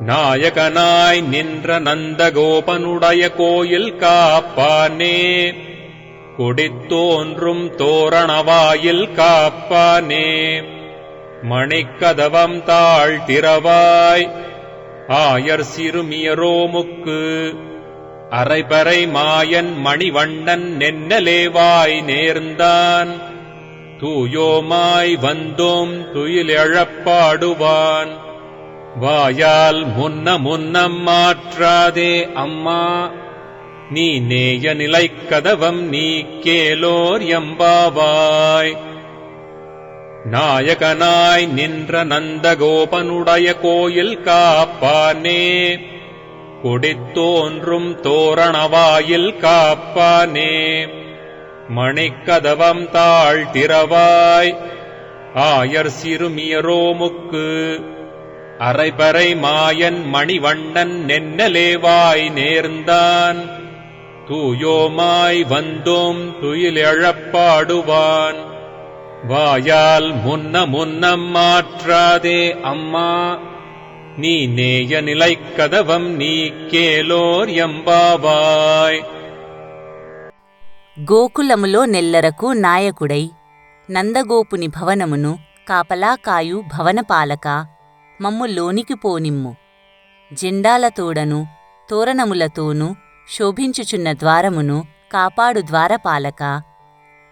நாயகனாய் நின்ற நந்தகோபனுடைய கோயில் காப்பானே. கொடித்தோன்றும் தோரணவாயில் காப்பானே. மணிக்கதவம் தாழ் திறவாய் ஆயர் சிறுமியரோமுக்கு. அரைபறை மாயன் மணிவண்ணன் நென்னலேவாய் நேர்ந்தான். தூயோமாய் வந்தோம் துயிலெழப்பாடுவான் வாயால் முன்ன முன்னம் மாற்றாதே அம்மா. நீ நேய நிலை கதவம் நீ கேலோர் எம்பாவாய். நாயகனாய் நின்ற நந்தகோபனுடைய கோயில் காப்பானே. கொடித்தோன்றும் தோரணவாயில் காப்பானே. மணிக்கதவம் தாழ் ஆயர் சிறுமியரோமுக்கு அரைபறை மாயன் மணிவண்ணன் நென்னலேவாய் நேர்ந்தான் தூயோமாய் வந்தோம் துயிலெழப்பாடுவான் வாயால் முன்ன முன்னம் மாற்றாதே அம்மா நீ நேய நிலைக் கதவம் நீ கேலோர் எம்பாவாய் గోకులములో నెల్లరకు నాయకుడై నందగోపుని భవనమును కాపలా కాయు భవనపాలక మమ్ము లోనికి పోనిమ్ము. జెండాలతోడను తోరణములతోనూ శోభించుచున్న ద్వారమును కాపాడు ద్వారపాలక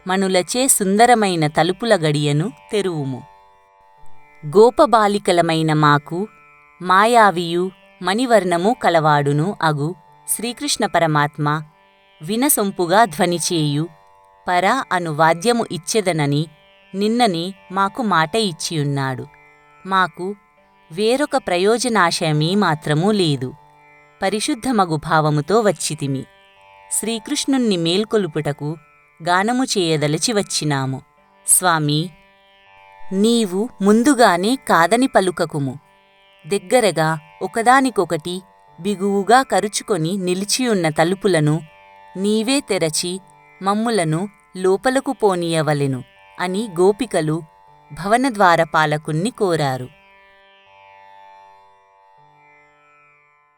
మనులచే సుందరమైన తలుపుల గడియను తెరువుము. గోపబాలికలమైన మాకు మాయావియు మణివర్ణము కలవాడును అగు శ్రీకృష్ణ పరమాత్మ వినసొంపుగా ధ్వనిచేయు పర అను వాద్యము ఇచ్చెదనని నిన్నని మాకు మాట ఇచ్చియున్నాడు. మాకు వేరొక ప్రయోజనాశయమీ మాత్రమూ లేదు. పరిశుద్ధమగు భావముతో వచ్చితిమి. శ్రీకృష్ణుణ్ణి మేల్కొలుపుటకు గానము చేయదలచి వచ్చినాము. స్వామీ నీవు ముందుగానే కాదని పలుకకుము. దగ్గరగా ఒకదానికొకటి బిగువుగా కరుచుకొని నిలిచియున్న తలుపులను నీవే తెరచి మమ్ములను లోపలకు పోనీయవలెను అని గోపికలు భవనద్వారపాలకుణ్ణి కోరారు.